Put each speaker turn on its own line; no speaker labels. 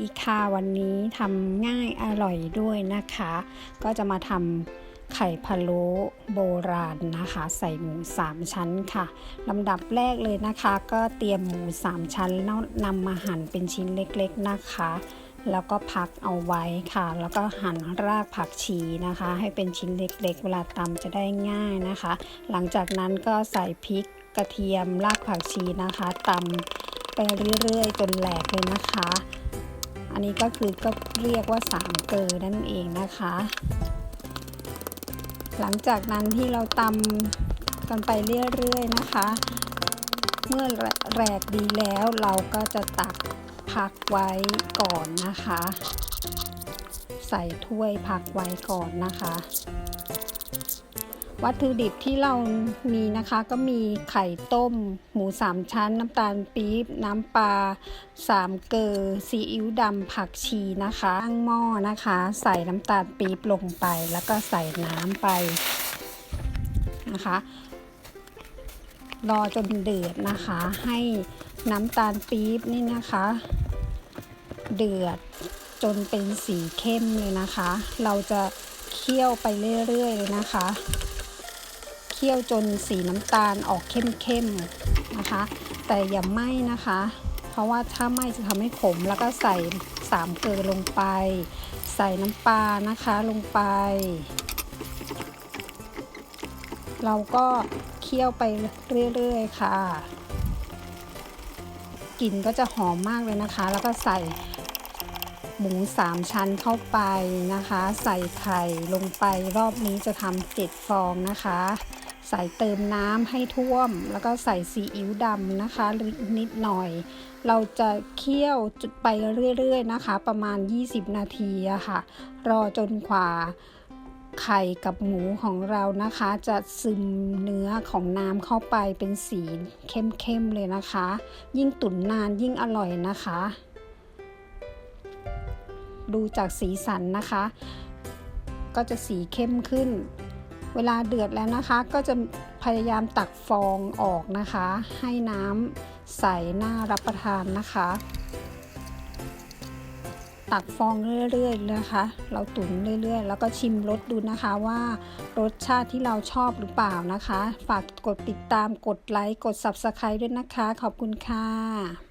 ดีค่ะวันนี้ทำง่ายอร่อยด้วยนะคะ ก็จะมาทำไข่พะโล้โบราณนะคะ ใส่หมู 3 ชั้นค่ะลำดับแรกเลยนะคะ ก็เตรียมหมู 3 ชั้นแล้วนำมาหั่นเป็นชิ้นเล็กๆนะคะ แล้วก็พักเอาไว้ค่ะ แล้วก็หั่นรากผักชีนะคะ ให้เป็นชิ้นเล็กๆ เวลาตำจะได้ง่ายนะคะ หลังจากนั้นก็ใส่พริกกระเทียมรากผักชีนะคะตำไปเรื่อยๆ จนแหลกเลยนะคะ อันนี้ก็คือก็เรียกว่าสามเกลอนั่นเองนะคะ หลังจากนั้นที่เราตำกันไปเรื่อยๆนะคะ เมื่อแหลกดีแล้วเราก็จะตักพักไว้ก่อนนะคะ ใส่ถ้วยพักไว้ก่อนนะคะ วัตถุดิบที่เรามีนะคะก็มีไข่ต้ม หมูสามชั้น น้ำตาลปี๊บ น้ำปลาสามเกลือซีอิ๊วดำผักชีนะคะตั้งหม้อนะคะ ใส่น้ำตาลปี๊บลงไป แล้วก็ใส่น้ำไปนะคะ รอจนเดือดนะคะ ให้น้ำตาลปี๊บนี่นะคะ เดือดจนเป็นสีเข้มเลยนะคะ เราจะเคี่ยวไปเรื่อยๆเลยนะคะ คี่ยวจนสีน้ำตาลออกเข้มๆนะคะ แต่อย่าไหม้นะคะ เพราะว่าถ้าไหม้จะทำให้ขมแล้วก็ใส่สามเกลือลงไป ใส่น้ำปลานะคะลงไป เราก็เคี่ยวไปเรื่อยๆค่ะกลิ่นก็จะหอมมากเลยนะคะ แล้วก็ใส่หมูสามชั้นเข้าไปนะคะ ใส่ไข่ลงไปรอบนี้จะทำเจ็ดฟองนะคะ ใส่เติมน้ำให้ท่วม แล้วก็ใส่ซีอิ๊วดำนะคะนิดหน่อย เราจะเคี่ยวจุดไปเรื่อยๆนะคะ ประมาณ 20 นาทีอะค่ะ รอจนกว่าไข่กับหมูของเรานะคะ จะซึมเนื้อของน้ำเข้าไปเป็นสีเข้มๆเลยนะคะ ยิ่งตุ๋นนานยิ่งอร่อยนะคะ ดูจากสีสันนะคะ ก็จะสีเข้มขึ้น เวลาเดือดแล้วนะคะ ก็จะพยายามตักฟองออกนะคะ ให้น้ำใสหน่ารับประทานนะคะ ตักฟองเรื่อยๆนะคะ เราตุ๋นเรื่อยๆ แล้วก็ชิมรสดูนะคะว่ารสชาติที่เราชอบหรือเปล่านะคะ ฝากกดติดตามกดไลค์กด Subscribe ด้วยนะคะ ขอบคุณค่ะ